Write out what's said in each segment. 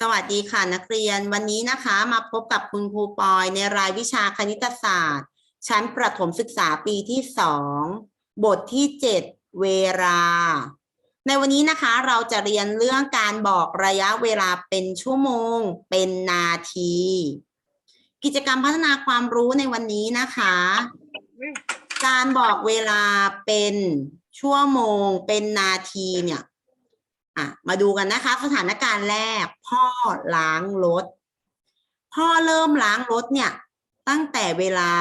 สวัสดีค่ะนักเรียนวันนี้นะคะมาพบกับคุณครูปอยในรายวิชาคณิตศาสตร์ ชั้นประถมศึกษาปีที่สองบทที่เจ็ดเวลา ในวันนี้นะคะเราจะเรียนเรื่องการบอกระยะเวลาเป็นชั่วโมง เป็นนาที กิจกรรมพัฒนาความรู้ในวันนี้นะคะ การบอกเวลาเป็นชั่วโมง เป็นนาทีเนี่ย อะมาดูกันนะคะ สถานการณ์แรก พ่อล้างรถ พ่อเริ่มล้างรถเนี่ย ตั้งแต่เวลา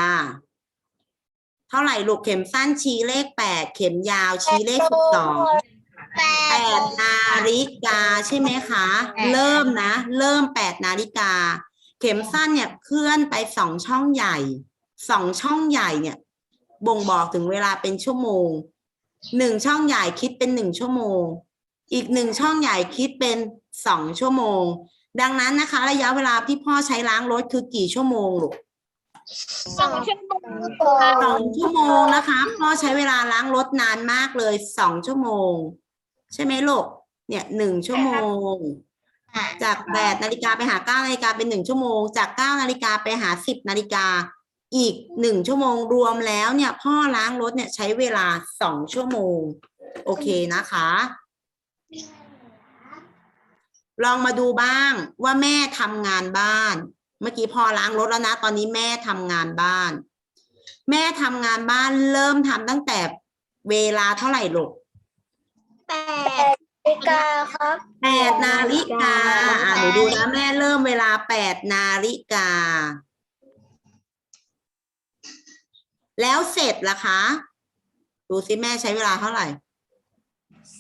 เท่าไหร่ลูกเข็มสั้นชี้เลขแปดเข็มยาวชี้เลขสิบสองแปดนาฬิกาใช่ไหมคะ เริ่มนะ เริ่มแปดนาฬิกา เข็มสั้นเนี่ยเคลื่อนไปสองช่องใหญ่สองช่องใหญ่เนี่ย บ่งบอกถึงเวลาเป็นชั่วโมงหนึ่งช่องใหญ่คิดเป็นหนึ่งชั่วโมง อีกหนึ่งช่องใหญ่คิดเป็นสองชั่วโมง ดังนั้นนะคะ ระยะเวลาที่พ่อใช้ล้างรถคือกี่ชั่วโมงลูกสองชั่วโมงสองชั่วโมงนะคะ พ่อใช้เวลาล้างรถนานมากเลยสองชั่วโมง ใช่ไหมลูกเนี่ยหนึ่งชั่วโมง จากแปดนาฬิกาไปหาเก้านาฬิกาเป็นหนึ่งชั่วโมง จากเก้านาฬิกาไปหาสิบนาฬิกาอีกหนึ่งชั่วโมงรวมแล้วเนี่ย พ่อล้างรถเนี่ยใช้เวลาสองชั่วโมง โอเคนะคะ ลองมาดูบ้างว่าแม่ทำงานบ้าน เมื่อกี้พอล้างรถแล้วนะ ตอนนี้แม่ทำงานบ้าน แม่ทำงานบ้านเริ่มทำตั้งแต่เวลาเท่าไหร่ลูกแปดนาฬิกาครับแปดนาฬิกาอะหนูดูนะแม่เริ่มเวลาแปดนาฬิกา แล้วเสร็จล่ะคะ ดูสิแม่ใช้เวลาเท่าไหร่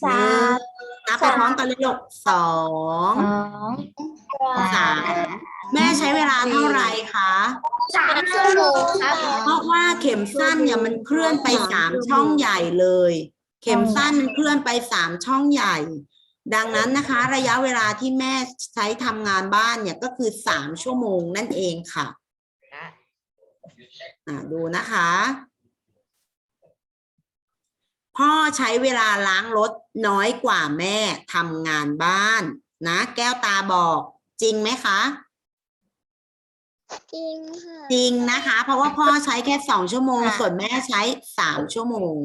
สาม นับไปพร้อมกันเลยลูกสองสามแม่ใช้เวลาเท่าไหร่คะสามชั่วโมงครับเพราะว่าเข็มสั้นเนี่ยมันเคลื่อนไปสามช่องใหญ่เลย เข็มสั้นมันเคลื่อนไปสามช่องใหญ่ ดังนั้นนะคะ ระยะเวลาที่แม่ใช้ทำงานบ้านเนี่ยก็คือสามชั่วโมงนั่นเองค่ะอ่าดูนะคะ พ่อใช้เวลาล้างรถน้อยกว่าแม่ทำงานบ้าน นะ แก้วตาบอกจริงไหมคะ จริงค่ะจริงนะคะ เพราะว่าพ่อใช้แค่สองชั่วโมง ส่วนแม่ใช้สามชั่วโมง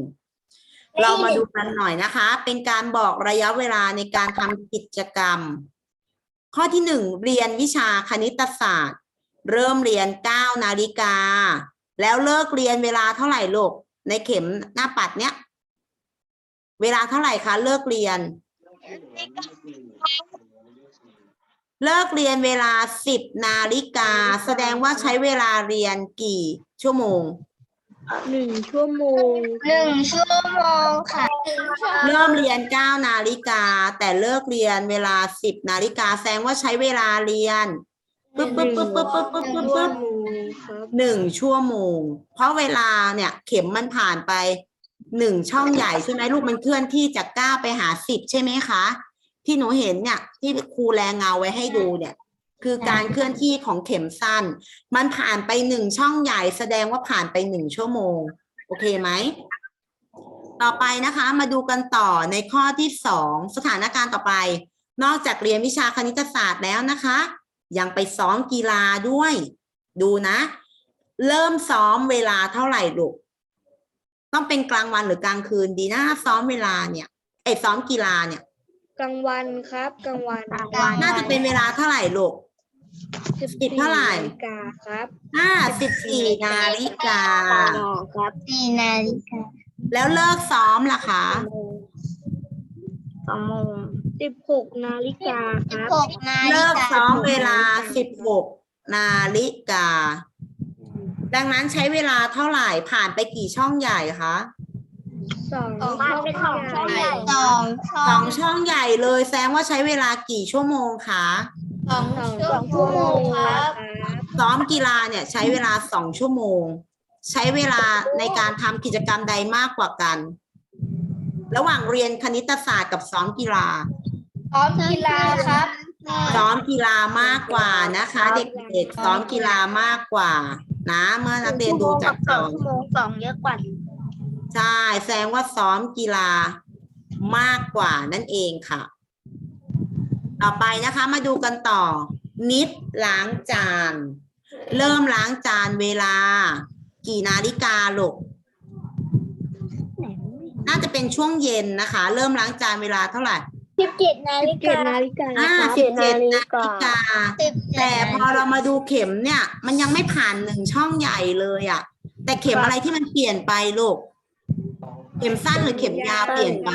เรามาดูกันหน่อยนะคะ เป็นการบอกระยะเวลาในการทำกิจกรรม ข้อที่หนึ่งเรียนวิชาคณิตศาสตร์ เริ่มเรียนเก้านาฬิกา แล้วเลิกเรียนเวลาเท่าไหร่ลูกในเข็มหน้าปัดเนี้ย เวลาเท่าไหร่คะเลิกเรียน เลิกเรียนเวลาสิบนาฬิกา แสดงว่าใช้เวลาเรียนกี่ชั่วโมง หนึ่งชั่วโมงหนึ่งชั่วโมงค่ะเริ่มเรียนเก้านาฬิกา แต่เลิกเรียนเวลาสิบนาฬิกาแสดงว่าใช้เวลาเรียนปึ๊บปึ๊บปึ๊บปึ๊บปึ๊บปึ๊บปึ๊บชั่วปึ๊บโมงครับหนึ่งชั่วโมง เพราะเวลาเนี่ย เข็มมันผ่านไป หนึ่งช่องใหญ่ใช่ไหมลูกมันเคลื่อนที่จากเก้าไปหาสิบใช่ไหมคะ ที่หนูเห็นเนี่ยที่ครูแรงเงาไว้ให้ดูเนี่ย คือการเคลื่อนที่ของเข็มสั้น มันผ่านไปหนึ่งช่องใหญ่แสดงว่าผ่านไปหนึ่งชั่วโมง โอเคไหม ต่อไปนะคะ มาดูกันต่อในข้อที่สองสถานการณ์ต่อไป นอกจากเรียนวิชาคณิตศาสตร์แล้วนะคะ ยังไปซ้อมกีฬาด้วย ดูนะ เริ่มซ้อมเวลาเท่าไหร่ลูก ต้องเป็นกลางวันหรือกลางคืนดีนะซ้อมเวลาเนี่ยไอยซ้อมกีฬาเนี่ย กลางวันครับกลางวันน่าจะเป็นเวลาเท่าไหร่ลูก สิบสิบเท่าไหร่นาฬิกาครับห้าสิบสี่นาฬิกา ครับสี่นาฬิกาแล้วเลิกซ้อมล่ะคะ สองโมงสิบหกนาฬิกาครับ หกนาฬิกา เลิกซ้อมเวลาสิบหกนาฬิกา ดังนั้นใช้เวลาเท่าไหร่ผ่านไปกี่ช่องใหญ่คะสองออกมาเป็นสองช่องใหญ่สองสองช่องใหญ่เลยแสดงว่าใช้เวลากี่ชั่วโมงคะสองสองชั่วโมงครับซ้อมกีฬาเนี่ยใช้เวลาสองชั่วโมง ใช้เวลาในการทำกิจกรรมใดมากกว่ากัน ระหว่างเรียนคณิตศาสตร์กับซ้อมกีฬาพร้อมกีฬาครับซ้อมกีฬามากกว่านะคะ เด็กๆซ้อมกีฬามากกว่า นะเมื่อนักเรียนดูจากจอชั่วโมงสองเยอะกว่า ใช่แสดงว่าซ้อมกีฬามากกว่านั่นเองค่ะ ต่อไปนะคะมาดูกันต่อ นิดล้างจาน เริ่มล้างจานเวลา กี่นาฬิกาลูกน่าจะเป็นช่วงเย็นนะคะ เริ่มล้างจานเวลาเท่าไหร่ สิบเจ็ดนาสิฬิบเจ็ดกานาฬิกาอ่าครับสิบเจ็ดนาฬิกา สิบเจ็ดแต่พอเรามาดูเข็มเนี่ย มันยังไม่ผ่านหนึ่งช่องใหญ่เลยอะ่ะ แต่เข็มอะไรที่มันเปลี่ยนไปลูก เข็มสั้นหรือเข็มยาวเปลี่ยนไป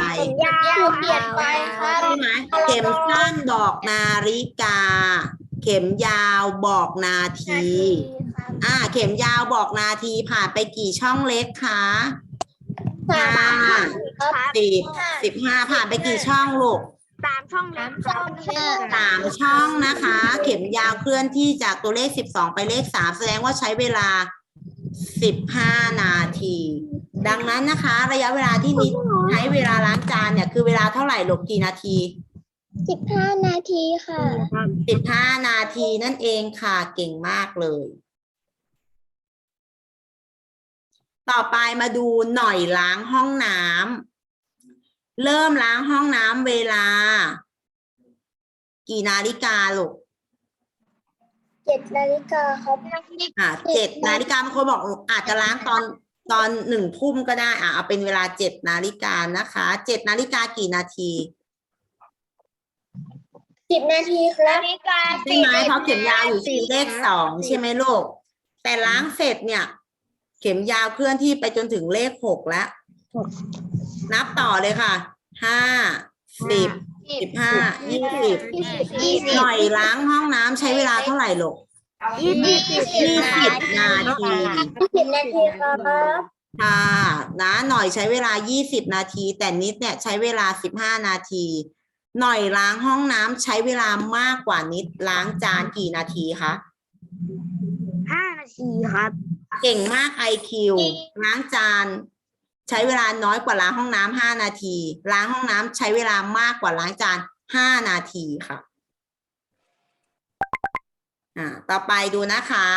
ยาวเปลี่ยนไปครับ ใช่ไหมเข็มสั้นบอกนาฬิกา เข็มยาวบอกนาที อ่า เข็มยาวบอกนาทีผ่านไปกี่ช่องเล็กคะ สามห้าครับสิบสิบห้าผ่านไปกี่ช่องลูกสามช่องสามช่องเชื่อสามช่องนะคะ เข็มยาวเคลื่อนที่จากตัวเลขสิบสองไปเลขสามแสดงว่าใช้เวลาสิบห้านาที ดังนั้นนะคะ ระยะเวลาที่นิดใช้เวลาล้างจานเนี่ยคือเวลาเท่าไหร่ลูกกี่นาที สิบห้านาทีค่ะ สิบห้านาทีนั่นเองค่ะเก่งมากเลย ต่อไปมาดูหน่อยล้างห้องน้ำเริ่มล้างห้องน้ำเวลา กี่นาฬิกาลูกเจ็ดนาฬิกาครับอ่าเจ็ดนาฬิกาบางคนบอกอาจจะล้างตอนตอนหนึ่งทุ่มก็ได้ อะเอาเป็นเวลาเจ็ดนาฬิกานะคะเจ็ดนาฬิกากี่นาทีสิบนาทีครับนาฬิกาใช่ไหมเพราะเข็มยาวอยู่ที่เลขสองใช่ไหมลูกแต่ล้างเสร็จเนี่ย เข็มยาวเคลื่อนที่ไปจนถึงเลขหกแล้ว นับต่อเลยค่ะ ห้า สิบ สิบห้า ยี่สิบ ยี่สิบหน่อยล้างห้องน้ำใช้เวลาเท่าไหร่ลูกยี่สิบยี่สิบนาทียี่สิบนาทีครับค่ะนะหน่อยใช้เวลา 20 นาที แต่นิดเนี่ยใช้เวลา 15 นาที หน่อยล้างห้องน้ำใช้เวลามากกว่านิดล้างจานกี่นาทีคะห้านาทีครับ เก่งมาก IQ ล้างจาน ใช้เวลาน้อยกว่าล้างห้องน้ำ5นาที ล้างห้องน้ำใช้เวลามากกว่าล้างจาน5นาทีค่ะอ่าต่อไปดูนะคะ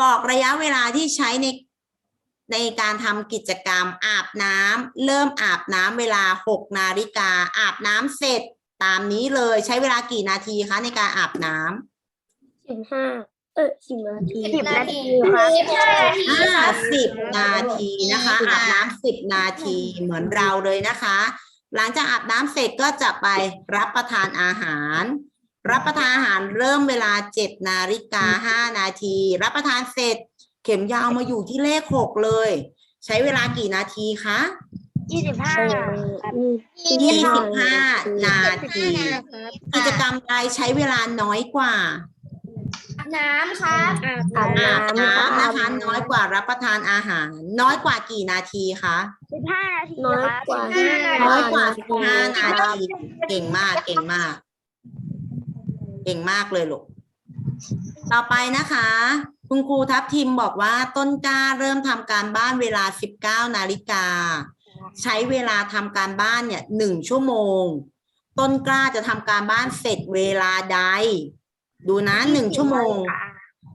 บอกระยะเวลาที่ใช้ในในการทำกิจกรรมอาบน้ำเริ่มอาบน้ำเวลา6นาฬิกาอาบน้ำเสร็จตามนี้เลยใช้เวลากี่นาทีคะในการอาบน้ำสิบห้า เออสิบนาทีสิบนาทีครับสิบห้านาทีห้าสิบนาทีนะคะอาบน้ำสิบนาทีเหมือนเราเลยนะคะ หลังจากอาบน้ำเสร็จก็จะไปรับประทานอาหาร รับประทานอาหารเริ่มเวลาเจ็ดนาฬิกาห้านาที รับประทานเสร็จ เข็มยาวมาอยู่ที่เลขหกเลย ใช้เวลากี่นาทีคะยี่สิบห้ายี่สิบห้านาทีกิจกรรมใดใช้เวลาน้อยกว่า น้ำครับ อาบอาบน้ำน้ำนะคะน้อยกว่ารับประทานอาหาร น้อยกว่ากี่นาทีคะสิบห้านาทีน้อยกว่า น้อยกว่าสิบห้านาทีเก่งมากเก่งมาก เก่งมากเลยลูกต่อไปนะคะ คุณครูทัพทิมบอกว่าต้นกล้าเริ่มทำการบ้านเวลา19นาฬิกา ใช้เวลาทำการบ้านเนี่ยหนึ่งชั่วโมง ต้นกล้าจะทำการบ้านเสร็จเวลาใด ดูนะหนึ่งชั่วโมง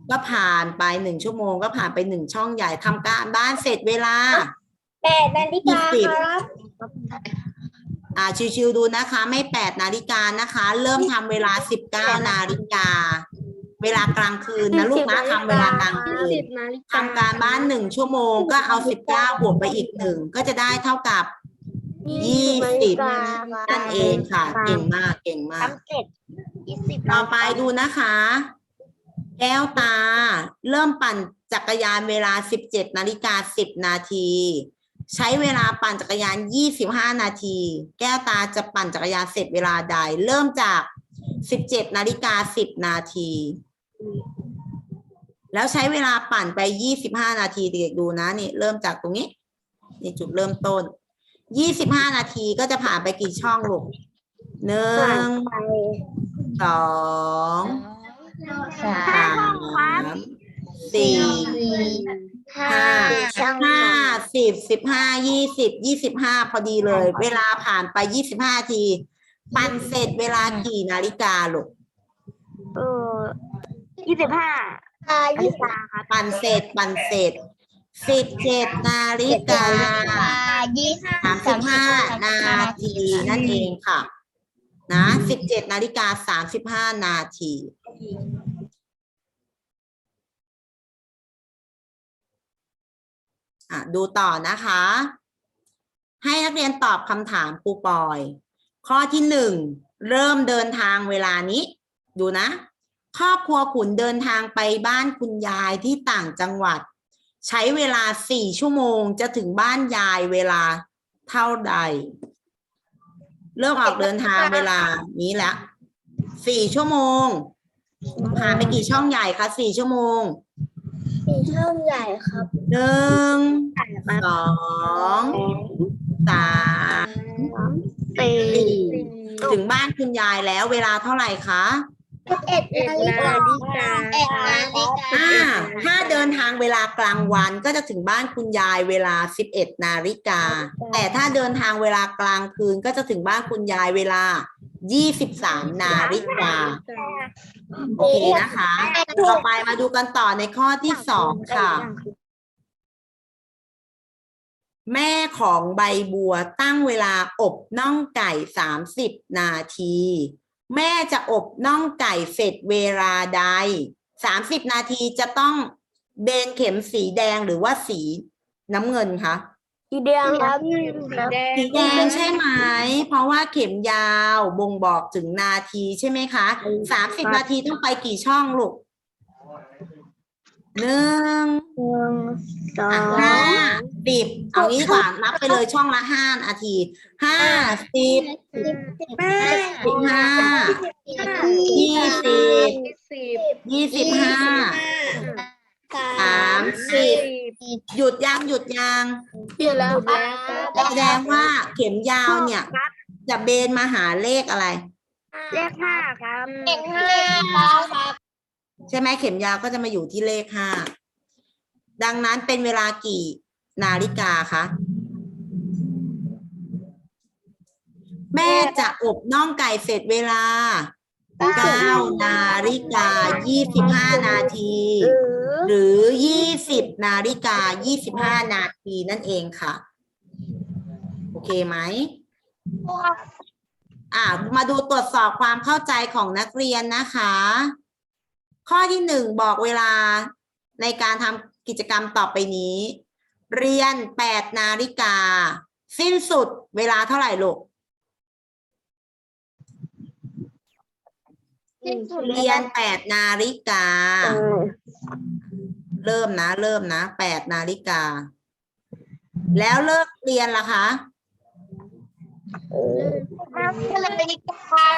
ก็ผ่านไปหนึ่งชั่วโมง ก็ผ่านไปหนึ่งช่องใหญ่ทำการบ้านเสร็จเวลาแปดนาฬิกายี่สิบครับอ่าชิวๆดูนะคะ ไม่แปดนาฬิกานะคะ เริ่มทำเวลาสิบเก้านาฬิกาเวลากลางคืนนะลูกนะทำเวลากลางคืนสิบนาฬิกาทำการบ้านหนึ่งชั่วโมงก็เอาสิบเก้าบวกไปอีกหนึ่งก็จะได้เท่ากับยี่สิบนั่นเองค่ะ เก่งมากเก่งมากทำเสร็จ ยี่สิบต่อไปดูนะคะ แก้วตา เริ่มปั่นจักรยานเวลา 17นาฬิกา10 นาที ใช้เวลาปั่นจักรยาน 25 นาที แก้วตาจะปั่นจักรยานเสร็จเวลาใด เริ่มจาก 17นาฬิกา10 นาที แล้วใช้เวลาปั่นไป 25 นาทีเด็กๆดูนะนี่เริ่มจากตรงนี้นี่จุดเริ่มต้น 25 นาทีก็จะผ่านไปกี่ช่องลูกหนึ่ผ่านงไป สองสาสามสี่ห้าห้าสิบสิบห้ายี่สิบยี่สิบห้าพอดีเลย เวลาผ่านไปยี่สิบห้าที ปั่นเสร็จเวลากี่นาฬิกาลูกเออยี่สิบห้าห้านายี่ฬิสิบกาครับปั่นเสร็จปั่นเสร็จสิบเจ็ดนาฬิกายี่สิบสามสิบห้านาทีนั่นเองค่ะ นะสิบเจ็ดนาฬิกาสามสิบห้านาทีอะดูต่อนะคะ ให้นักเรียนตอบคำถามครูปอย ข้อที่หนึ่งเริ่มเดินทางเวลานี้ ดูนะ ครอบครัวขุนเดินทางไปบ้านคุณยายที่ต่างจังหวัด ใช้เวลาสี่ชั่วโมงจะถึงบ้านยายเวลาเท่าใด เริ่มออกเดินทางเวลานี้ละสี่ชั่วโมงผ่านไปกี่ช่องใหญ่คะสี่ชั่วโมงสี่ช่องใหญ่ครับหนึ่งสองสามสี่ถึงบ้านคุณยายแล้วเวลาเท่าไหร่คะ เอ็ดนาฬิกาเอ็ดนาฬิกาอ่าถ้าเดินทางเวลากลางวันก็จะถึงบ้านคุณยายเวลา 11 นาฬิกา แต่ถ้าเดินทางเวลากลางคืนก็จะถึงบ้านคุณยายเวลา 23 นาฬิกา โอเคนะคะ ต่อไปมาดูกันต่อในข้อที่สองค่ะ แม่ของใบบัวตั้งเวลาอบน่องไก่สามสิบนาที แม่จะอบน่องไก่เสร็จเวลาใดสามสิบนาทีจะต้องเบนเข็มสีแดงหรือว่าสีน้ำเงินคะสีแดงครับสีแดงใช่ไหม เพราะว่าเข็มยาวบ่งบอกถึงนาทีใช่ไหมคะสามสิบนาทีต้องไปกี่ช่องลูก หนึ่งหนึ่งสอห้างสิบเอางี้ดีกว่านับไปเลยช่องละห้านาทีห้าสิบสิบสิบสิบห้ายี่สิบยี่สิบห้าสามสิบหยุดยังหยุดยังเปลี่ยนแล้วครับแสดงว่าเข็มยาวเนี่ย จะเบนมาหาเลขอะไร เลขห้าครับเอ็ดห้าครับ ใช่ไหมเข็มยาวก็จะมาอยู่ที่เลขห้าดังนั้นเป็นเวลากี่นาฬิกาคะแม่จะอบน่องไก่เสร็จเวลาเก้านาฬิกายี่สิบห้านาที หรือยี่สิบนาฬิกายี่สิบห้านาทีนั่นเองค่ะ โอเคไหมอ่ามาดูตรวจสอบความเข้าใจของนักเรียนนะคะ ข้อที่หนึ่งบอกเวลาในการทำกิจกรรมต่อไปนี้ เรียนแปดนาฬิกา สิ้นสุดเวลาเท่าไหร่ลูกเรียนแปดนาฬิกาเออเริ่มนะ เริ่มนะแปดนาฬิกา แล้วเลิกเรียนล่ะคะ นาฬิกา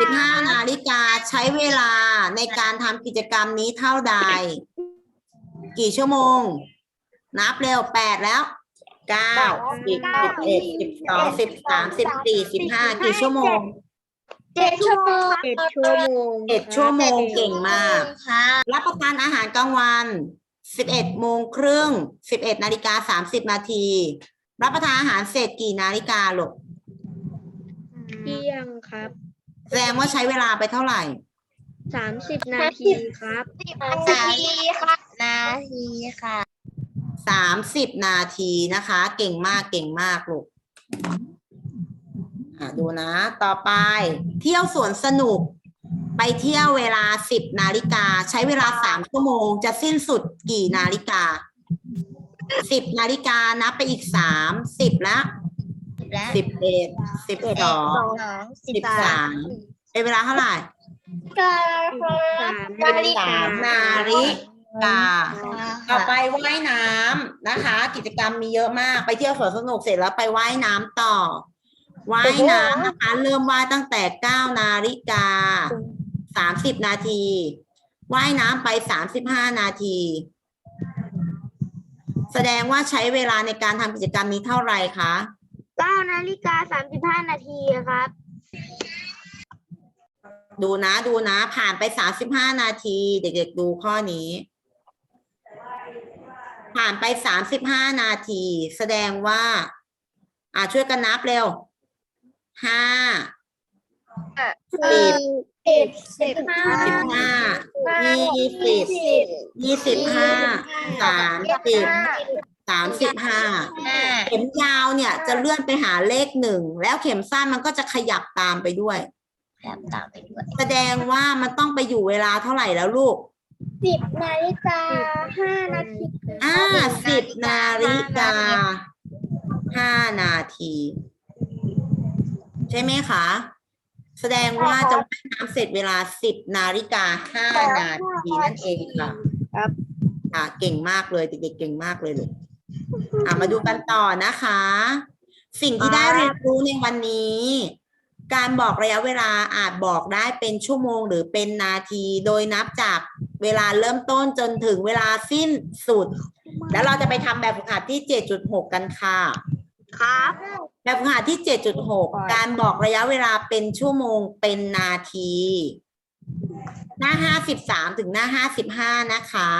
สิบห้านาฬิกาใช้เวลาในการทำกิจกรรมนี้เท่าใด กี่ชั่วโมง นับเร็วแปดแล้วเก้าสิบสิบเอ็ดสิบสองสิบสามสิบสี่สิบห้ากี่ชั่วโมงเจ็ดชั่วโมงเจ็ดชั่วโมงเจ็ดชั่วโมงเก่งมากค่ะรับประทานอาหารกลางวันสิบเอ็ดโมงครึ่งสิบเอ็ดนาฬิกาสามสิบนาที รับประทานอาหารเสร็จกี่นาฬิกาลูกเที่ ยงครับแสดงว่าใช้เวลาไปเท่าไหร่ สามสิบนาทีครับ สิบนาทีค่ะนาทีค่ะสามสิบนาทีนะคะ เก่งมากเก่งมากลูกอะดูนะ ต่อไป เที่ยวสวนสนุก ไปเที่ยวเวลาสิบนาฬิกา ใช้เวลาสามชั่วโมง จะสิ้นสุดกี่นาฬิกาสิบนาฬิกานับไปอีกสามสิบละสิบเอ็ดสิบสองสิบสาม เป็นเวลาเท่าไหร่สามนาฬิกาสามนาฬิกาต่อไปว่ายน้ำนะคะ กิจกรรมมีเยอะมากไปเที่ยวสวนสนุกเสร็จแล้วไปว่ายน้ำต่อ ว่ายน้ำนะคะ เริ่มว่ายตั้งแต่เก้านาฬิกาสามสิบนาที ว่ายน้ำไปสามสิบห้านาที แสดงว่าใช้เวลาในการทำกิจกรรมนี้เท่าไหร่คะ เก้านาฬิกาสามสิบห้านาทีครับ ดูนะดูนะผ่านไปสามสิบห้านาที เด็กๆดูข้อนี้ ผ่านไปสามสิบห้านาที แสดงว่า อ่าช่วยกันนับเร็วห้าสิบสิบสิบห้าสิบห้ายี่สิบยี่สิบห้าสามสิบ สามสิบห้าเข็มยาวเนี่ยจะเลื่อนไปหาเลขหนึ่งแล้วเข็มสั้นมันก็จะขยับตามไปด้วยแบบตามไปด้วยแสดงว่ามันต้องไปอยู่เวลาเท่าไหร่แล้วลูก สิบนาฬิกาห้านาทีอ่าสิบนาฬิกาห้านาที ใช่ไหมคะ แสดงว่าจะว่ายน้ำเสร็จเวลาสิบนาฬิกาห้านาทีนั่นเองค่ะ ครับอะ เก่งมากเลยเด็กๆเก่งมากเลยเลย อะมาดูกันต่อนะคะ สิ่งที่ได้เรียนรู้ในวันนี้ การบอกระยะเวลาอาจบอกได้เป็นชั่วโมงหรือเป็นนาที โดยนับจากเวลาเริ่มต้นจนถึงเวลาสิ้นสุด แล้วเราจะไปทำแบบฝึกหัดที่ 7.6 กันค่ะ ครับแบบฝึกหัดที่ 7.6 การบอกระยะเวลาเป็นชั่วโมงเป็นนาที หน้า 53 ถึงหน้า 55 นะคะ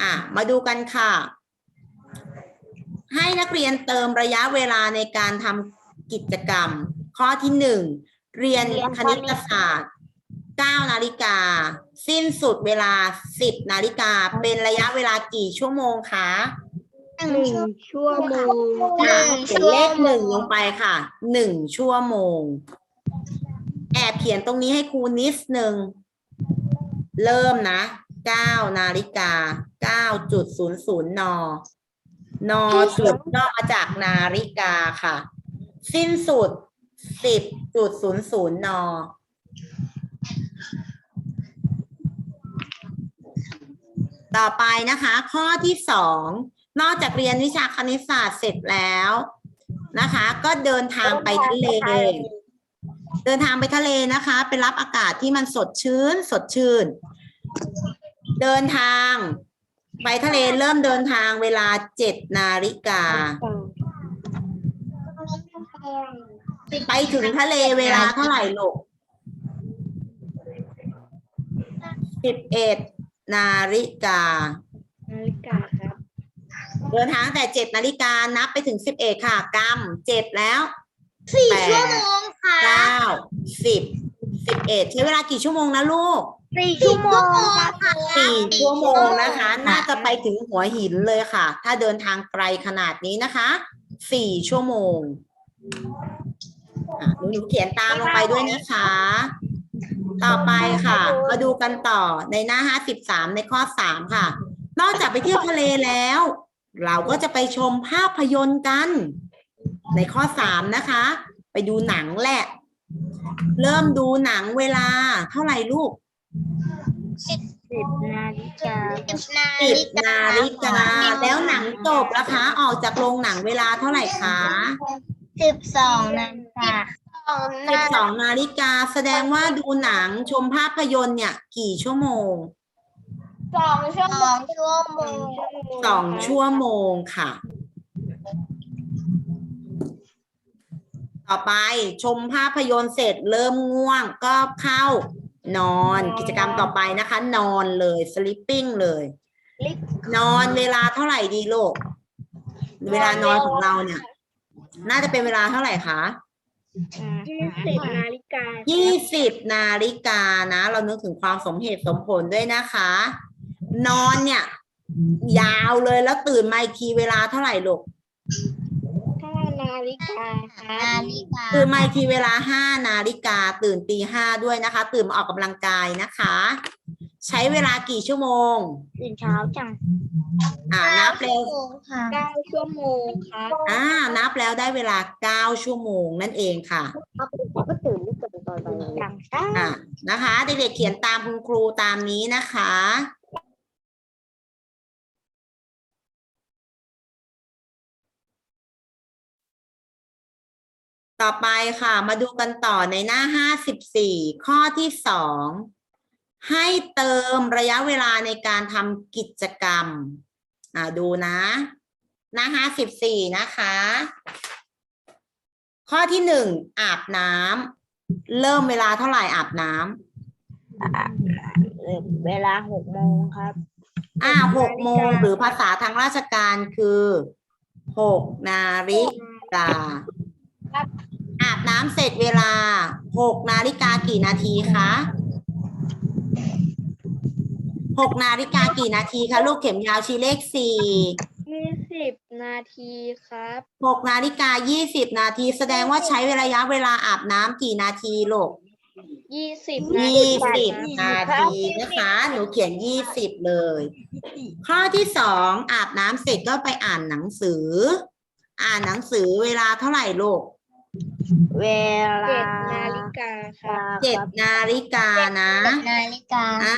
อะ มาดูกันค่ะ ให้นักเรียนเติมระยะเวลาในการทำกิจกรรม ข้อที่หนึ่งเรียนคณิตศาสตร์9นาฬิกา สิ้นสุดเวลา 10นาฬิกาเป็นระยะเวลากี่ชั่วโมงคะหนึ่งชั่วโมงอะเขียนเลขหนึ่งลงไปค่ะหนึ่งชั่วโมง แอบเขียนตรงนี้ให้ครูนิดหนึ่ง เริ่มนะเก้านาฬิกาเก้าจุดศูนย์ศูนย์น นอจุดย่อมาจากนาฬิกาค่ะ สิ้นสุดสิบจุดศูนย์ศูนย์นอต่อไปนะคะ ข้อที่สองนอกจากเรียนวิชาคณิตศาสตร์เสร็จแล้วนะคะ ก็เดินทางไปทะเล เดินทางไปทะเลนะคะ ไปรับอากาศที่มันสดชื่น สดชื่น เดินทาง ไปทะเลเริ่มเดินทางเวลาเจ็ดนาฬิกา ไปถึงทะเลเวลาเท่าไหร่ลูกสิบเอ็ดนาฬิกา นาฬิกาครับ เดินทางตั้งแต่เจ็ดนาฬิกานับไปถึงสิบเอ็ดค่ะกำเจ็ดแล้วสี่แปดชั่วโมงค่ะเก้าสิบสิบเอ็ดใช้เวลากี่ชั่วโมงนะลูก สี่ชั่วโมงค่ะสี่ชั่วโมงนะคะ น่าจะไปถึงหัวหินเลยค่ะ ถ้าเดินทางไกลขนาดนี้นะคะสี่ชั่วโมงอะหนูๆเขียนตามลงไปด้วยนะคะ ต่อไปค่ะ มาดูกันต่อในหน้าห้าสิบสามในข้อสามค่ะ นอกจากไปเที่ยวทะเลแล้ว เราก็จะไปชมภาพยนตร์กัน ในข้อสามนะคะ ไปดูหนังแหละ เริ่มดูหนังเวลาเท่าไหร่ลูก สิบนาฬิกาสิบนาฬิกาแล้วหนังจบแล้วคะออกจากโรงหนังเวลาเท่าไหร่คะสิบสองนาฬิกาสิบสองนาฬิกาแสดงว่าดูหนังชมภาพยนตร์เนี่ย กี่ชั่วโมงสองชั่วโมงชั่วโมงสองชั่วโมงค่ะ ต่อไปชมภาพยนตร์เสร็จเริ่มง่วงก็เข้า นอนกิจกรรมต่อไปนะคะ นอนเลย sleeping เลย นอนเวลาเท่าไหร่ดีลูกเวลานอนของเราเนี่ย น่าจะเป็นเวลาเท่าไหร่คะยี่สิบนาฬิกายี่สิบนาฬิกานะ เรานึกถึงความสมเหตุสมผลด้วยนะคะ นอนเนี่ย ยาวเลยแล้วตื่นมาอีกทีเวลาเท่าไหร่ลูกห้า นาฬิกาครับนาฬิกาตื่นมาอีกทีเวลาห้านาฬิกาตื่นตีห้าด้วยนะคะ ตื่นมาออกกำลังกายนะคะ ใช้เวลากี่ชั่วโมง ตื่นเช้าจังอ่านับแล้วค่ะเก้าชั่วโมงครับอ่า นับแล้วได้เวลาเก้าชั่วโมงนั่นเองค่ะ ก็ตื่นไม่ตื่นตอนไปจังช้าอ่านะคะ เด็กๆเขียนตามคุณครูตามนี้นะคะ ต่อไปค่ะ มาดูกันต่อในหน้า 54 ข้อที่ 2 ให้เติมระยะเวลาในการทำกิจกรรม อ่าดูนะ หน้า 54 นะคะ ข้อที่ 1 อาบน้ำเริ่มเวลาเท่าไหร่อาบน้ำเวลาหกโมงครับ อ่าหกโมงหรือภาษาทางราชการคือหกนาฬิกา อาบน้ำเสร็จเวลาหกนาฬิกากี่นาทีคะหกนาฬิกากี่นาทีคะลูกเข็มยาวชี้เลขสี่ยี่สิบนาทีครับหกนาฬิกายี่สิบนาที แสดงว่าใช้ระยะเวลาอาบน้ำกี่นาทีลูกยี่สิบนาทียี่สิบนาทีนะคะ หนูเขียนยี่สิบเลย ข้อที่สองอาบน้ำเสร็จก็ไปอ่านหนังสือ อ่านหนังสือเวลาเท่าไหร่ลูก เวลาเจ็ดนาฬิกาครับเจ็ดนาฬิกานะนาฬิกาอ่า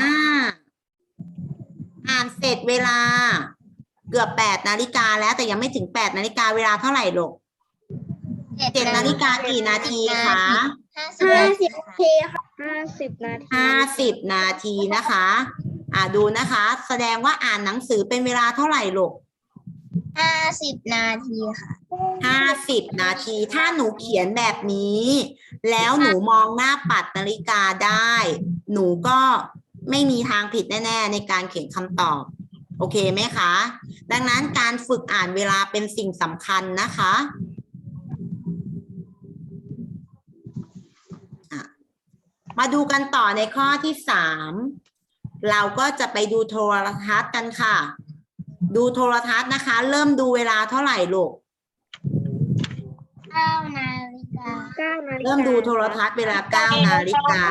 อ่านเสร็จเวลา เกือบแปดนาฬิกาแล้วแต่ยังไม่ถึงแปดนาฬิกาเวลาเท่าไหร่ลูกเจ็ดนาฬิกากี่นาทีคะห้าสิบนาทีค่ะห้าสิบนาทีห้าสิบนาทีนะคะ อ่าดูนะคะ แสดงว่าอ่านหนังสือเป็นเวลาเท่าไหร่ลูกห้าสิบนาทีค่ะ ห้าสิบนาที ถ้าหนูเขียนแบบนี้ แล้วหนูมองหน้าปัดนาฬิกาได้ หนูก็ไม่มีทางผิดแน่ ๆ ในการเขียนคำตอบ โอเคไหมคะ ดังนั้นการฝึกอ่านเวลาเป็นสิ่งสำคัญนะคะอะมาดูกันต่อในข้อที่สามเราก็จะไปดูโทรทัศน์กันค่ะ ดูโทรทัศน์นะคะ เริ่มดูเวลาเท่าไหร่ลูกเก้านาฬิกาเก้านาฬิกาเริ่มดูโทรทัศน์เวลาเก้านาฬิกา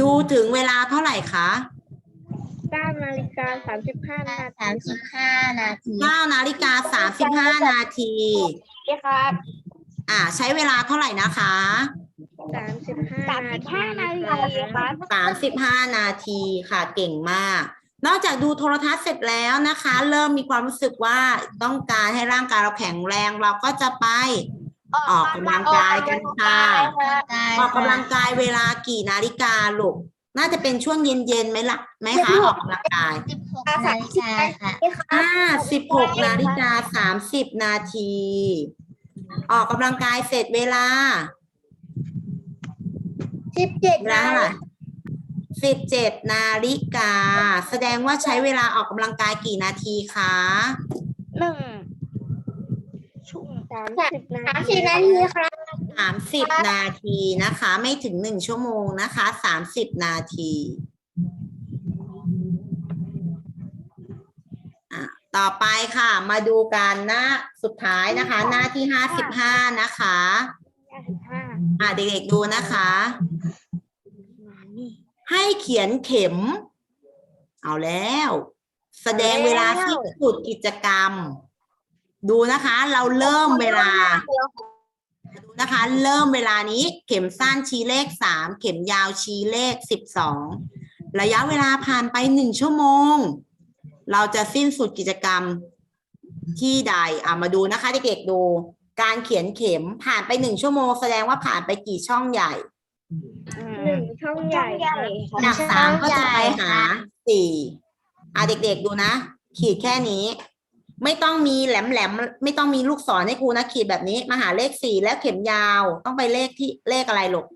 ดูถึงเวลาเท่าไหร่คะเก้านาฬิกาสามสิบห้านาทีสามสิบห้านาทีเก้านาฬิกาสามสิบห้านาทีครับ อ่า ใช้เวลาเท่าไหร่นะคะสามสิบห้าสามสิบห้านาทีครับสามสิบห้านาทีค่ะเก่งมาก นอกจากดูโทรทัศน์เสร็จแล้วนะคะ เริ่มมีความรู้สึกว่าต้องการให้ร่างกายเราแข็งแรงเราก็จะไป ออกกำลังกายกันค่ะออกกำลังกายเวลากี่นาฬิกาลูกน่าจะเป็นช่วงเย็นๆไหมล่ะไหมคะออกกำลังกายสิบหกนาฬิกาค่ะอ่าสิบหกนาฬิกาสามสิบนาที ออกกำลังกายเสร็จเวลาสิบเจ็ดเวลาเท่าไหร่สิบเจ็ดนาฬิกา แสดงว่าใช้เวลาออกกำลังกายกี่นาทีคะหนึ่ง สามสิบนาสามทีสิบนาทีครับ สามสิบนาทีนะคะ ไม่ถึงหนึ่งชั่วโมงนะคะสามสิบนาทีอะต่อไปค่ะ มาดูกันหน้าสุดท้ายนะคะ หน้าที่ห้าสิบห้านะคะห้าสิบห้าอะเด็กๆดูนะคะ ให้เขียนเข็ม เอาแล้ว แสดงเวลาที่สุดกิจกรรม ดูนะคะ เราเริ่มเวลา ดูนะคะ เริ่มเวลานี้ เข็มสั้นชี้เลขสามเข็มยาวชี้เลขสิบสองระยะเวลาผ่านไปหนึ่งชั่วโมง เราจะสิ้นสุดกิจกรรมที่ใดอะมาดูนะคะเด็กๆดู การเขียนเข็มผ่านไปหนึ่งชั่วโมง แสดงว่าผ่านไปกี่ช่องใหญ่หนึ่งช่องใหญ่ค่ะจากสามก็จะไปหาสี่อะเด็กๆดูนะ ขีดแค่นี้ ไม่ต้องมีแหลมๆไม่ต้องมีลูกศรให้ครูนะขีดแบบนี้ มาหาเลขสี่แล้วเข็มยาวต้องไปเลขที่เลขอะไรลูก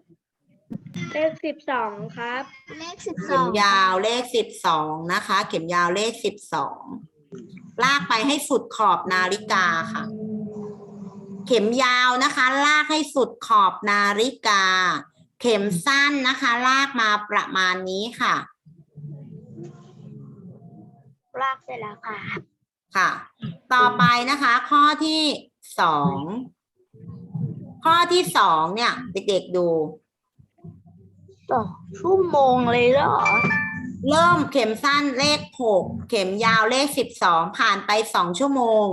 เลขสิบสองครับ เลขสิบสเข็อมงยาวเลขสิบสองนะคะ เข็มยาวเลขสิบสองลากไปให้สุดขอบนาฬิกาค่ะ เข็มยาวนะคะ ลากให้สุดขอบนาฬิกา เข็มสั้นนะคะ ลากมาประมาณนี้ค่ะ ลากเสร็จแล้วค่ะ ค่ะ ต่อไปนะคะ ข้อที่สองข้อที่สองเนี่ย เด็กๆดู สองชั่วโมงเลยเหรอ เริ่มเข็มสั้นเลขหกเข็มยาวเลขสิบสองผ่านไปสองชั่วโมง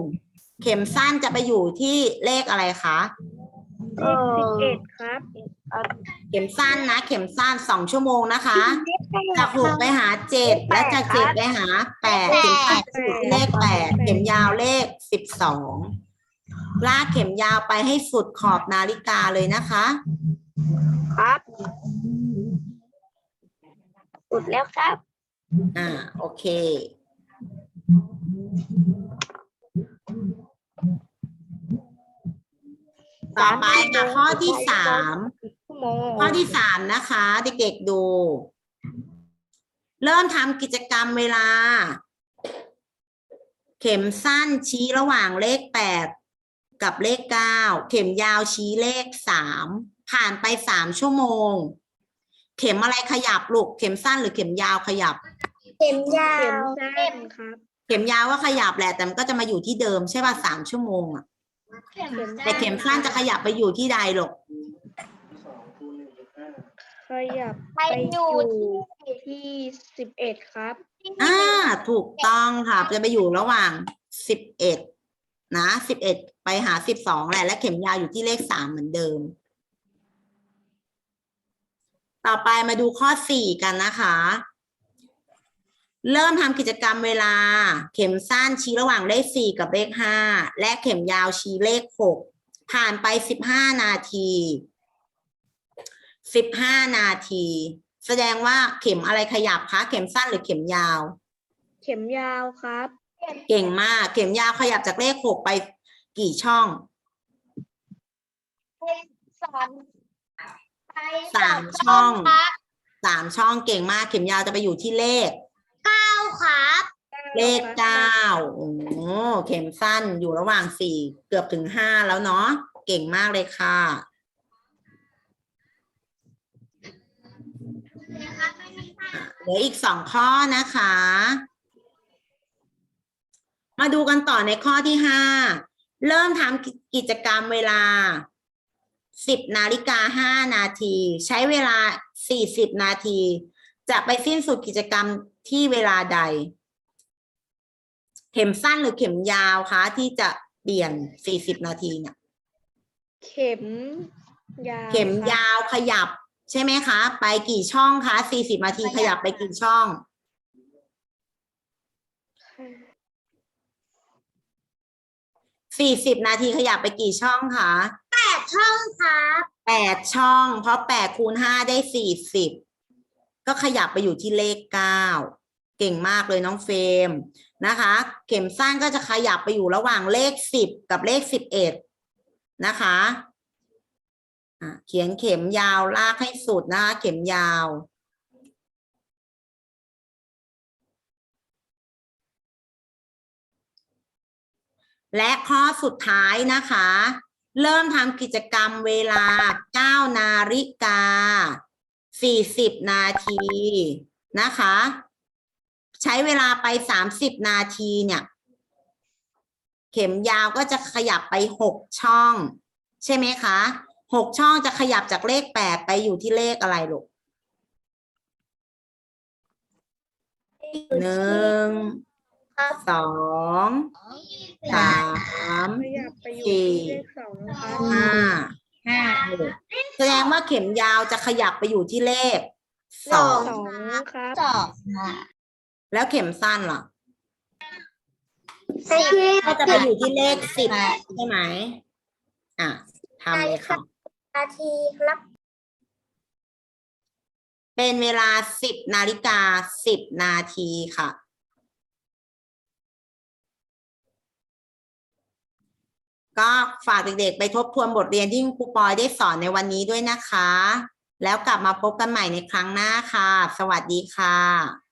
เข็มสั้นจะไปอยู่ที่เลขอะไรคะเลขสิบเอ็ดครับ เข็มสั้นนะ เข็มสั้นสองชั่วโมงนะคะ จากหกไปหาเจ็ดและจากเจ็ดไปหาแปดเข็มสั้นจะอยู่ที่เลขแปดเข็มยาวเลขสิบสองลากเข็มยาวไปให้สุดขอบนาฬิกาเลยนะคะ ครับสุดแล้วครับ อ่า โอเค ต่อไปค่ะข้อที่สามชั่วโมงข้อที่สามนะคะ เด็กๆดู เริ่มทำกิจกรรมเวลา เข็มสั้นชี้ระหว่างเลขแปดกับเลขเก้าเข็มยาวชี้เลขสามผ่านไปสามชั่วโมง เข็มอะไรขยับลูกเข็มสั้นหรือเข็มยาวขยับ เข็มยาเข็มวสั้นครับเข็มยาวก็ขยับแหละแต่มันก็จะมาอยู่ที่เดิมใช่ป่ะสามชั่วโมงอะเข็มแต่เข็มสั้นจะขยับไปอยู่ที่ใดหรอกข ยับไปไปออยู่ยู่ที่ที่สิบเอ็ดครับ อ่า ถูกต้องค่ะ จะไปอยู่ระหว่างสิบเอ็ดนะสิบเอ็ดไปหาสิบสองแหละ และเข็มยาวอยู่ที่เลขสามเหมือนเดิม ต่อไปมาดูข้อสี่กันนะคะ เริ่มทำกิจกรรมเวลา เข็มสั้นชี้ระหว่างเลขสี่กับเลขห้าและเข็มยาวชี้เลขหกผ่านไปสิบห้านาที สิบห้านาที แสดงว่าเข็มอะไรขยับคะ เข็มสั้นหรือเข็มยาว เข็มยาวครับเก่งมาก เข็มยาวขยับจากเลขหกไปกี่ช่องสามไปสามช่องครับสามช่องเก่งมาก เข็มยาวจะไปอยู่ที่เลขเก้าครับ เลขเก้าโอ้โหเข็มสั้นอยู่ระหว่างสี่เกือบถึงห้าแล้วเนาะเก่งมากเลยค่ะ เหลืออีกสองข้อนะคะ มาดูกันต่อในข้อที่ห้าเริ่มทำกิจกรรมเวลาสิบนาฬิกาห้านาที ใช้เวลาสี่สิบนาที จะไปสิ้นสุดกิจกรรมที่เวลาใด เข็มสั้นหรือเข็มยาวคะ ที่จะเปลี่ยนสี่สิบนาทีเนี่ย เข็มยาว เข็มครับยาวขยับ ใช่ไหมคะ ไปกี่ช่องคะสี่สิบนาทีขยับไปกี่ช่อง สี่สิบนาทีขยับไปกี่ช่องคะแปดช่องครับแปดช่อง เพราะแปดคูณห้าได้สี่สิบก็ขยับไปอยู่ที่เลขเก้าเก่งมากเลยน้องเฟรมนะคะ เข็มสั้นก็จะขยับไปอยู่ระหว่างเลขสิบกับเลขสิบเอ็ดนะคะอะ เขียนเข็มยาวลากให้สุดนะคะเข็มยาว และข้อสุดท้ายนะคะ เริ่มทำกิจกรรมเวลา 9 นาฬิกา 40 นาทีนะคะ ใช้เวลาไป 30 นาทีเนี่ย เข็มยาวก็จะขยับไป 6 ช่อง ใช่ไหมคะ 6ช่องจะขยับจากเลข8ไปอยู่ที่เลขอะไรลูกหนึ่งสองสามขยับไปอยู่สี่ที่เลขสองครับห้าห้าหกแสดงว่าเข็มยาวจะขยับไปอยู่ที่เลขสองสองครับสองแล้วเข็มสั้นล่ะสิบก็จะไปอยู่ที่เลขสิบใช่ไหมอะทำเลยค่ะ นาทีครับ เป็นเวลาสิบนาฬิกาสิบนาทีค่ะ ก็ฝากเด็กๆ ไปทบทวนบทเรียนที่ครูปอยได้สอนในวันนี้ด้วยนะคะ แล้วกลับมาพบกันใหม่ในครั้งหน้าค่ะ สวัสดีค่ะ